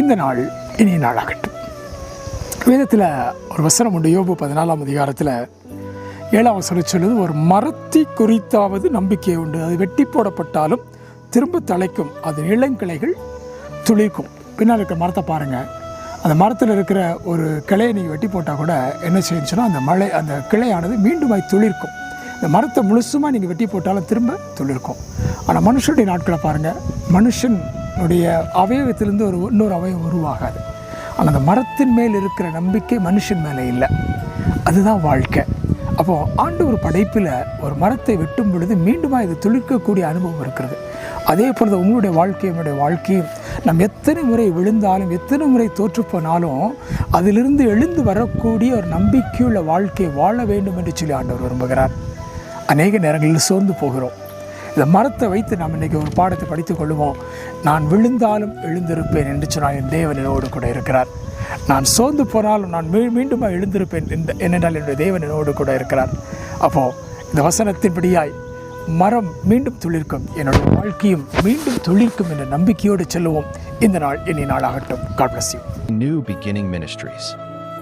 இந்த நாள் இனிய நாளாகட்டும். வேதத்தில் ஒரு வசனம் உண்டு. யோபு பதினாலாம் அதிகாரத்தில் ஏழாம் வசனம் சொல்லுது ஒரு மரத்தை குறித்தாவது நம்பிக்கை உண்டு. அது வெட்டி போடப்பட்டாலும் திரும்ப தலைக்கும். அதன் இளங்கிளைகள் துளிர்க்கும். பின்னால் இருக்கிற மரத்தை பாருங்கள் அந்த மரத்தில் இருக்கிற ஒரு கிளையை நீங்கள் வெட்டி போட்டால் கூட என்ன செய்யுச்சுன்னா அந்த மழை அந்த கிளையானது மீண்டும் அது துளிர்க்கும். இந்த மரத்தை முழுசுமாக நீங்கள் வெட்டி போட்டாலும் திரும்ப துளிர்க்கும். ஆனால் மனுஷனுடைய நாட்களை பாருங்கள் மனுஷன் உடைய அவயவத்திலிருந்து ஒரு இன்னொரு அவயவம் உருவாகாது. ஆனால் அந்த மரத்தின் மேல் இருக்கிற நம்பிக்கை மனுஷன் மேலே இல்லை. அதுதான் வாழ்க்கை. அப்போது ஒரு படைப்பில் ஒரு மரத்தை வெட்டும் பொழுது மீண்டுமா இது துளிர்க்கக்கூடிய அனுபவம் இருக்கிறது. அதே போல் உங்களுடைய வாழ்க்கை என்னுடைய வாழ்க்கையும். நாம் எத்தனை முறை விழுந்தாலும் எத்தனை முறை தோற்று போனாலும் அதிலிருந்து எழுந்து வரக்கூடிய ஒரு நம்பிக்கையுள்ள வாழ்க்கையை வாழ வேண்டும் என்று சொல்லி ஆண்டவர் விரும்புகிறார். அநேக நேரங்களில் சோர்ந்து போகிறோம். இந்த மரத்தை வைத்து நாம் இன்றைக்கி ஒரு பாடத்தை படித்துக் கொள்வோம் நான் விழுந்தாலும் எழுந்திருப்பேன் என்று சொன்னால் என் தேவன் என்னோடு கூட இருக்கிறார். நான் சோர்ந்து போனாலும் நான் மீ மீண்டும் எழுந்திருப்பேன் என்ற என்னென்றால் என்னுடைய தேவன் என்னோடு கூட இருக்கிறார். அப்போது இந்த வசனத்தின்படியாய் மரம் மீண்டும் துளிர்க்கும் என்னுடைய வாழ்க்கையும் மீண்டும் துளிர்க்கும் என்ற நம்பிக்கையோடு செல்லுவோம். இந்த நாள் இனி நாளாகட்டும். God bless you new beginning ministries